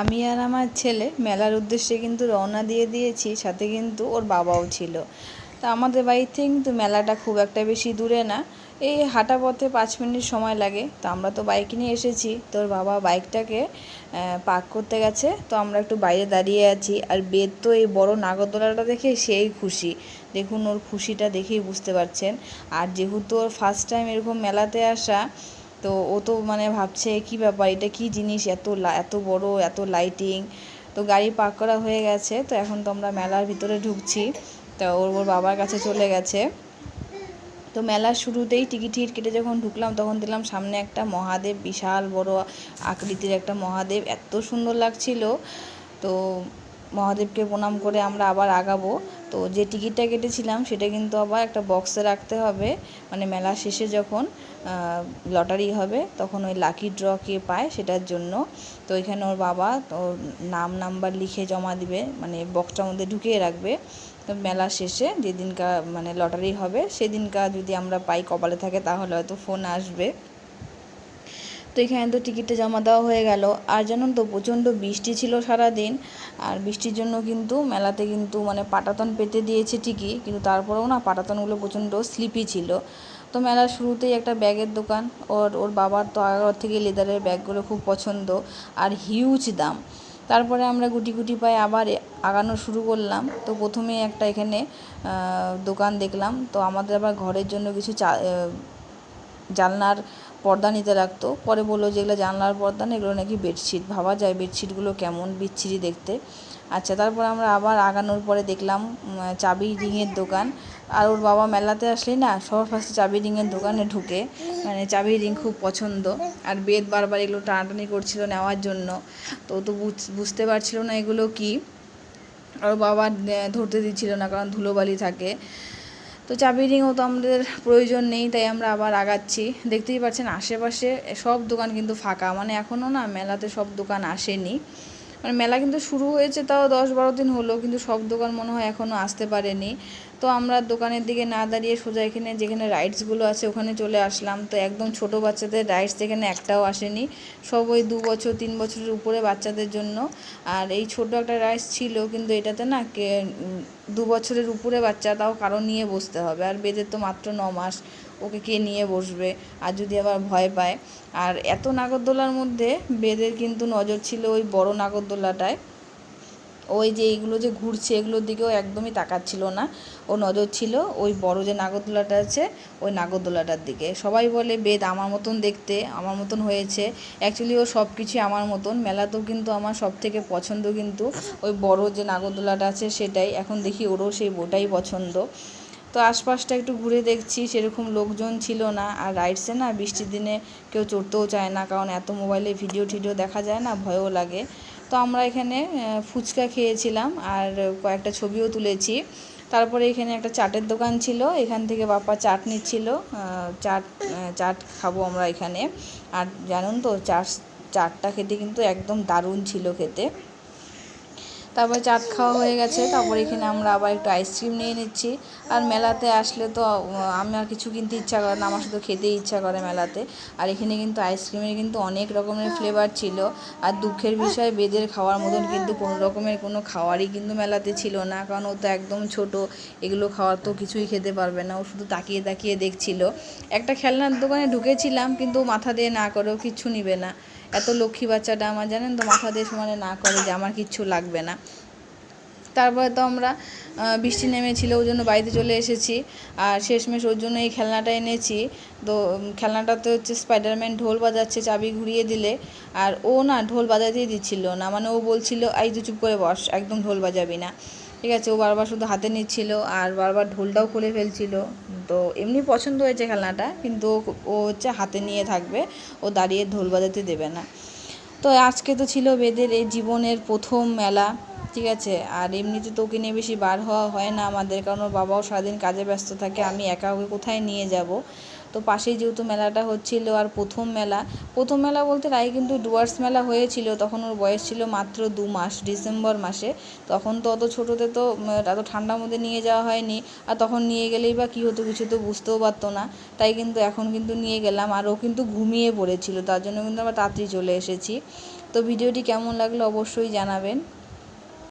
আমি আর আমার ছেলে মেলার উদ্দেশ্যে কিন্তু রওনা দিয়ে দিয়েছি, সাথে কিন্তু ওর বাবাও ছিল। তা আমাদের বাড়ি থেকে কিন্তু মেলাটা খুব একটা বেশি দূরে না। এই হাঁটা পথে পাঁচ মিনিট সময় লাগে। তো আমরা তো বাইক নিয়ে এসেছি। তোর বাবা বাইকটাকে পার্ক করতে গেছে। তো আমরা একটু বাইরে দাঁড়িয়ে আছি। আর বেদ তো এই বড় নাগরদোলাটা দেখে সেই খুশি। দেখুন ওর খুশিটা দেখেই বুঝতে পারছেন। আর যেহেতু ওর ফার্স্ট টাইম এরকম মেলাতে আসা তো ও তো মানে ভাবছে, কি ব্যাপার? এটা কি জিনিস? এত এত বড়, এত লাইটিং তো গাড়ি পার্ক করা হয়ে গেছে। তো এখন তো আমরা মেলার ভিতরে ঢুকছি। তো ওর ওর বাবার কাছে চলে গেছে। তো মেলার শুরুতেই টিকিট টিকিট কেটে যখন ঢুকলাম, তখন দেখলাম সামনে একটা মহাদেব, বিশাল বড় আকৃতির একটা মহাদেব। এত সুন্দর লাগছিল। তো মহাদেবকে প্রণাম করে আমরা আবার আগাবো। তো যে টিকিটটা কেটেছিলাম সেটা কিন্তু আবার একটা বক্সে রাখতে হবে। মানে মেলা শেষে যখন লটারি হবে, তখন ওই লাকি ড্র কে পায় সেটার জন্য। তো এখানে ওর বাবা ওর নাম নাম্বার লিখে জমা দিবে মানে বক্সটার মধ্যে ঢুকিয়ে রাখবে। তো মেলা শেষে যেদিনকার মানে লটারি হবে, সেদিনকার যদি আমরা পাই কপালে থাকে, তাহলে হয়তো ফোন আসবে। তো এখানে তো টিকিটটা জমা দেওয়া হয়ে গেল। আর জানুন তো, প্রচণ্ড বৃষ্টি ছিল সারাদিন। আর বৃষ্টির জন্য কিন্তু মেলাতে কিন্তু মানে পাটাতন পেতে দিয়েছে ঠিকই, কিন্তু তারপরেও না পাটাতনগুলো প্রচণ্ড স্লিপি ছিল। তো মেলার শুরুতেই একটা ব্যাগের দোকান, ওর ওর বাবার তো আগের থেকে লেদারের ব্যাগগুলো খুব পছন্দ, আর হিউজ দাম। তারপরে আমরা গুটি গুটি পায়ে আবার আগানো শুরু করলাম। তো প্রথমে একটা এখানে দোকান দেখলাম। তো আমাদের আবার ঘরের জন্য কিছু জানলার পর্দা নিতে লাগতো। পরে বলল যেগুলো জানলার পর্দা না, এগুলো নাকি বেডশিট। ভাবা যায় বেডশিটগুলো কেমন, বিচ্ছিরি দেখতে। আচ্ছা তারপর আমরা আবার আগানোর পরে দেখলাম চাবি রিংয়ের দোকান। আর ওর বাবা মেলাতে আসলেই না, সবার ফার্স্টে চাবি রিংয়ের দোকানে ঢুকে মানে চাবি রিং খুব পছন্দ। আর বেদ বারবার এগুলো টানাটানি করছিল নেওয়ার জন্য। তো তো বুঝতে পারছিল না এগুলো কি। আর বাবা ধরতে দিচ্ছিল না, কারণ ধুলোবালি থাকে। তো চাবি রিংও তো আমাদের প্রয়োজন নেই, তাই আমরা আবার আগাচ্ছি। দেখতেই পাচ্ছেন আশেপাশে সব দোকান কিন্তু ফাঁকা মানে এখনও না মেলাতে সব দোকান আসেনি। মানে মেলা কিন্তু শুরু হয়েছে তাও দশ বারো দিন হলো, কিন্তু সব দোকান মনে হয় এখনও আসতে পারেনি। তো আমরা দোকানের দিকে না দাঁড়িয়ে সোজা এখানে যেখানে রাইডসগুলো আছে ওখানে চলে আসলাম। তো একদম ছোট বাচ্চাদের রাইডস এখানে একটাও আসেনি, সব ওই দু বছর, তিন বছরের উপরে বাচ্চাদের জন্য। আর এই ছোট একটা রাইডস ছিল, কিন্তু এটাতে না দু বছরের উপরে বাচ্চা তাও কারও নিয়ে বসতে হবে। আর বেদের তো মাত্র ন মাস। ওকে কে নিয়ে বসবে? আর যদি আবার ভয় পায়? আর এত নাগরদোলার মধ্যে বেদের কিন্তু নজর ছিল ওই বড় নাগরদোলাটায়। ওই যে এইগুলো যে ঘুরছে, এগুলোর দিকেও একদমই তাকাচ্ছিল না। ও নজর ছিল ওই বড় যে নাগরদোলাটা আছে, ওই নাগরদোলাটার দিকে। সবাই বলে, বেদ আমার মতন দেখতে, আমার মতন হয়েছে। অ্যাকচুয়ালি ও সব কিছুই আমার মতন। মেলাতেও কিন্তু আমার সব থেকে পছন্দ কিন্তু ওই বড় যে নাগরদোলাটা আছে সেটাই। এখন দেখি ওরও সেই বোটাই পছন্দ। তো আশপাশটা একটু ঘুরে দেখছি, সেরকম লোকজন ছিল না। আর রাইডসে না বৃষ্টির দিনে কেউ চড়তেও চায় না, কারণ এত মোবাইলে ভিডিও টিডিও দেখা যায় না, ভয়ও লাগে। তো আমরা এখানে ফুচকা খেয়েছিলাম আর কয়েকটা ছবিও তুলেছি। তারপরে এখানে একটা চাটের দোকান ছিল, এখান থেকে বাপ্পা চাট নিচ্ছিল। চাট চাট খাব আমরা এখানে। আর জানুন তো, চাট, চাটটা খেতে কিন্তু একদম দারুণ ছিল খেতে। তারপরে চাট খাওয়া হয়ে গেছে, তারপর এখানে আমরা আবার একটু আইসক্রিম নিয়ে নিচ্ছি। আর মেলাতে আসলে তো আমার কিছু কিনতে ইচ্ছা করে না, আমার শুধু খেতেই ইচ্ছা করে মেলাতে। আর এখানে কিন্তু আইসক্রিমের কিন্তু অনেক রকমের ফ্লেভার ছিল। আর দুঃখের বিষয়, বেদের খাওয়ার মতন কিন্তু কোনো রকমের কোনো খাওয়ারই কিন্তু মেলাতে ছিল না। কারণ ও তো একদম ছোট, এগুলো খাওয়ার তো কিছুই খেতে পারবে না। ও শুধু তাকিয়ে তাকিয়ে দেখছিল। একটা খেলনার দোকানে ঢুকেছিলাম, কিন্তু মাথা দিয়ে না করেও কিচ্ছু নিবে না। এত লক্ষ্মী বাচ্চাটা আমার, জানেন তো, মাথা দিয়ে সমানে না করে যে আমার কিচ্ছু লাগবে না। তারপরে তো আমরা বৃষ্টি নেমেছিল ওই জন্য বাড়িতে চলে এসেছি। আর শেষমেশ ওর জন্য এই খেলনাটা এনেছি। তো খেলনাটাতে হচ্ছে স্পাইডারম্যান ঢোল বাজাচ্ছে, চাবি ঘুরিয়ে দিলে। আর ও না ঢোল বাজাতেই দিচ্ছিল না। মানে ও বলছিল এই তো চুপ করে বস, একদম ঢোল বাজাবি না। ঠিক আছে, ও বারবার শুধু হাতে নিচ্ছিল আর বারবার ঢোলটাও খুলে ফেলছিল। তো এমনি পছন্দ হয়েছে খেলনাটা, কিন্তু ও হচ্ছে হাতে নিয়ে থাকবে, ও দাঁড়িয়ে ঢোল বাজাতে দেবে না। তো আজকে তো ছিল বেদের এই জীবনের প্রথম মেলা, ঠিক আছে? আর এমনিতে তো ওকে নিয়ে বেশি বার হওয়া হয় না আমাদের, কারণ ওর বাবাও সারাদিন কাজে ব্যস্ত থাকে, আমি একা ওকে কোথায় নিয়ে যাব? তো পাশেই যেহেতু মেলাটা হচ্ছিল আর প্রথম মেলা প্রথম মেলা বলতে রায় কিন্তু ডুয়ার্স মেলা হয়েছিল, তখন ওর বয়স ছিল মাত্র দু মাস, ডিসেম্বর মাসে। তখন তো অত ছোটোতে তো এত ঠান্ডার মধ্যে নিয়ে যাওয়া হয়নি। আর তখন নিয়ে গেলেই বা কী হতো কিছু তো বুঝতেও পারতো না। তাই কিন্তু এখন কিন্তু নিয়ে গেলাম আর ও কিন্তু ঘুমিয়ে পড়েছিল, তার জন্য কিন্তু আমরা তাড়াতাড়ি চলে এসেছি। তো ভিডিওটি কেমন লাগল অবশ্যই জানাবেন।